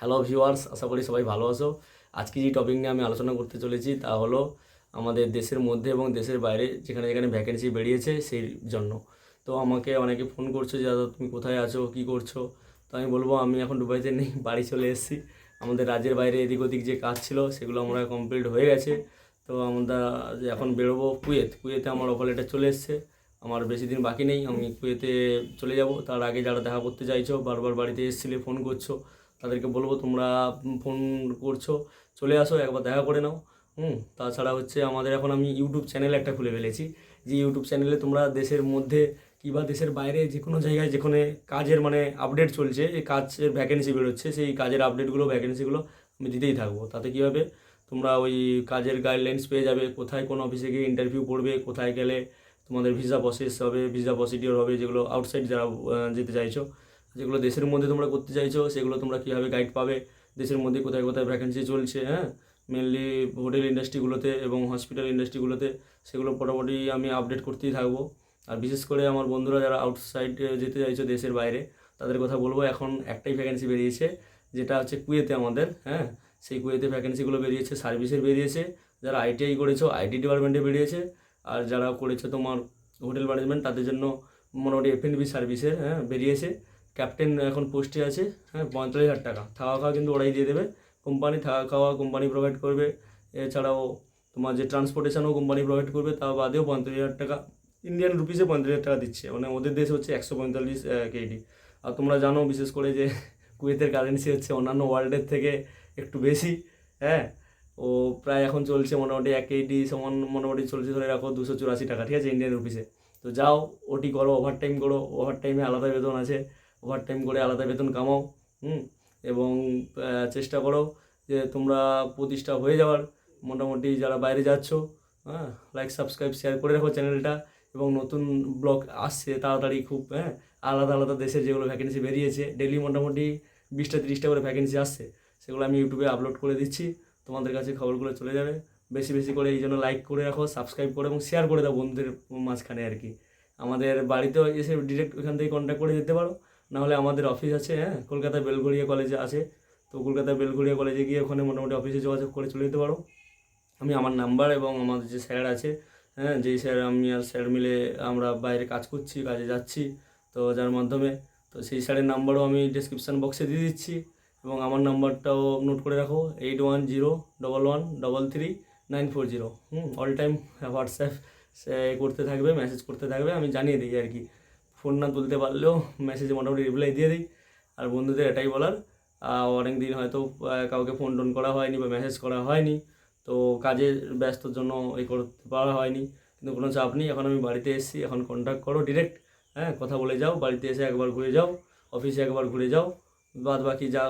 Hello viewers আশা করি সবাই ভালো আছো। আজকে যে টপিক নিয়ে আমি আলোচনা করতে চলেছি তা হলো আমাদের দেশের মধ্যে এবং দেশের বাইরে যেখানে যেখানে ভ্যাকেন্সি বেরিয়েছে সেই জন্য। তো আমাকে অনেকে ফোন করছ যে, দাদা, তুমি কোথায় আছো? কী করছ? তো আমি বলব, আমি এখন দুবাইতে নেই, বাড়ি চলে এসেছি। আমাদের রাজ্যের বাইরে এদিক ওদিক যে কাজ ছিল সেগুলো আমরা কমপ্লিট হয়ে গেছে। তো আমরা এখন বেরোবো কুয়েত। কুয়েতে আমার অফার লেটার চলে এসছে। আমার বেশি দিন বাকি নেই। আমি কুয়েতে চলে যাব। তার আগে যারা দেখা করতে চাইছো, বারবার বাড়িতে এসেছিলে ফোন করছ তাদেরকে বলব তোমরা ফোন করছ, চলে আসো, একবার দেখা করে নাও। হুম, তাছাড়া হচ্ছে আমাদের এখন আমি ইউটিউব চ্যানেল একটা খুলে ফেলেছি। যে ইউটিউব চ্যানেলে তোমরা দেশের মধ্যে কিংবা দেশের বাইরে যে কোনো জায়গায় যেখানে কাজের মানে আপডেট চলছে, এই কাজের ভ্যাকেন্সি বেরোচ্ছে, সেই কাজের আপডেটগুলো ভ্যাকেন্সিগুলো আমি দিতেই থাকব। তাতে কী হবে? তোমরা ওই কাজের গাইডলাইন্স পেয়ে যাবে, কোথায় কোন অফিসে গিয়ে ইন্টারভিউ পড়বে কোথায় গেলে তোমাদের ভিসা প্রসেস হবে ভিসা প্রসিডিওর হবে, যেগুলো আউটসাইড যারা যেতে চাইছো। যেগুলো দেশের মধ্যে তোমরা করতে চাইছো, সেগুলো তোমরা কীভাবে গাইড পাবে? দেশের মধ্যে কোথায় কোথায় ভ্যাকেন্সি চলছে হ্যাঁ? মেনলি হোটেল ইন্ডাস্ট্রিগুলোতে এবং হসপিটাল ইন্ডাস্ট্রিগুলোতে সেগুলো মোটামুটি আমি আপডেট করতেই থাকব। আর বিশেষ করে আমার বন্ধুরা যারা আউটসাইড যেতে চাইছো দেশের বাইরে, তাদের কথা বলব, এখন একটাই ভ্যাকেন্সি বেরিয়েছে, যেটা হচ্ছে কুয়েতে আমাদের হ্যাঁ? সেই কুয়েতে ভ্যাকেন্সিগুলো বেরিয়েছে সার্ভিসের বেরিয়েছে, যারা আইটিআই করেছ আইটি ডিপার্টমেন্টে বেরিয়েছে, আর যারা করেছ তোমার হোটেল ম্যানেজমেন্ট তাদের জন্য মোটামুটি এফ সার্ভিসের হ্যাঁ বেরিয়েছে। ক্যাপ্টেন এখন পোস্টে আছে হ্যাঁ পঁয়তাল্লিশ হাজার টাকা। থাকা খাওয়া কিন্তু ওরাই দিয়ে দেবে। কোম্পানি থাকা খাওয়া কোম্পানি প্রোভাইড করবে। এছাড়াও তোমার যে ট্রান্সপোর্টেশনও কোম্পানি প্রোভাইড করবে, তা বাদেও পঁয়তাল্লিশ হাজার টাকা ইন্ডিয়ান রুপিসে পঁয়তাল্লিশ হাজার টাকা দিচ্ছে। মানে ওদের দেশে হচ্ছে একশো পঁয়তাল্লিশ কেডি আর তোমরা জানো, বিশেষ করে যে কুয়েতের কারেন্সি হচ্ছে অন্যান্য ওয়ার্ল্ডের থেকে একটু বেশি হ্যাঁ? ও প্রায় এখন চলছে মোটামুটি এক কেডি সমান মোটামুটি চলছে ধরে রাখো দুশো চুরাশি টাকা, ঠিক আছে ইন্ডিয়ান রুপিসে তো যাও ওটি করো ওভার টাইম করো ওভার টাইমে আলাদা বেতন আছে। ওভার টাইম করে আলাদা বেতন কামাও, হুম? এবং চেষ্টা করো যে তোমরা প্রতিষ্ঠা হয়ে যাওয়ার। মোটামুটি যারা বাইরে যাচ্ছ হ্যাঁ লাইক সাবস্ক্রাইব শেয়ার করে রাখো চ্যানেলটা। এবং নতুন ব্লগ আসছে তাড়াতাড়ি খুব হ্যাঁ আলাদা আলাদা দেশের যেগুলো ভ্যাকেন্সি বেরিয়েছে ডেলি মোটামুটি বিশটা তিরিশটা করে ভ্যাকেন্সি আসছে। সেগুলো আমি ইউটিউবে আপলোড করে দিচ্ছি, তোমাদের কাছে খবরগুলো চলে যাবে। বেশি বেশি করে এই জন্য লাইক করে রাখো সাবস্ক্রাইব করে এবং শেয়ার করে দাও বন্ধুদের মাঝখানে আর কি। আমাদের বাড়িতেও এসে ডিরেক্ট ওখান থেকে কন্ট্যাক্ট করে যেতে পারো। নাহলে আমাদের অফিস আছে হ্যাঁ? কলকাতা বেলঘড়িয়া কলেজে আছে। তো কলকাতা বেলঘড়িয়া কলেজে গিয়ে ওখানে মোটামুটি অফিসে যোগাযোগ করে চলে যেতে পারো। আমি আমার নাম্বার এবং আমাদের যে স্যার আছে হ্যাঁ? যেই স্যার আমি আর স্যার মিলে আমরা বাইরে কাজ করছি, কাজে যাচ্ছি, তো যার মাধ্যমে, তো সেই স্যারের নাম্বারও আমি ডিসক্রিপশান বক্সে দিয়ে দিচ্ছি এবং আমার নাম্বারটাও নোট করে রাখো eight one zero double one double three nine four zero hmm? All time WhatsApp করতে থাকবে মেসেজ করতে থাকবে, আমি জানিয়ে দিই আর কি। ফোন না তুলতে পারলেও মেসেজে মোটামুটি রিপ্লাই দিয়ে দিই। আর বন্ধুদের এটাই বলার। অনেক দিন হয়তো কাউকে ফোন টোন করা হয়নি বা মেসেজ করা হয়নি। তো কাজের ব্যস্তর জন্য এই করতে পারা হয়নি। কিন্তু কোনো চাপ নেই। এখন আমি বাড়িতে এসেছি। এখন কন্ট্যাক্ট করো ডিরেক্ট হ্যাঁ কথা বলে যাও। বাড়িতে এসে একবার ঘুরে যাও। অফিসে একবার ঘুরে যাও। বাদ বাকি যা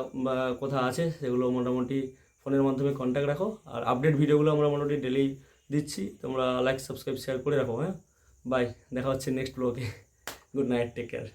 কথা আছে সেগুলো মোটামুটি ফোনের মাধ্যমে কন্ট্যাক্ট রাখো। আর আপডেট ভিডিওগুলো আমরা মোটামুটি ডেলি দিচ্ছি। তোমরা লাইক সাবস্ক্রাইব শেয়ার করে রাখো। হ্যাঁ? বাই দেখা হচ্ছে নেক্সট ব্লগে good night. Take care.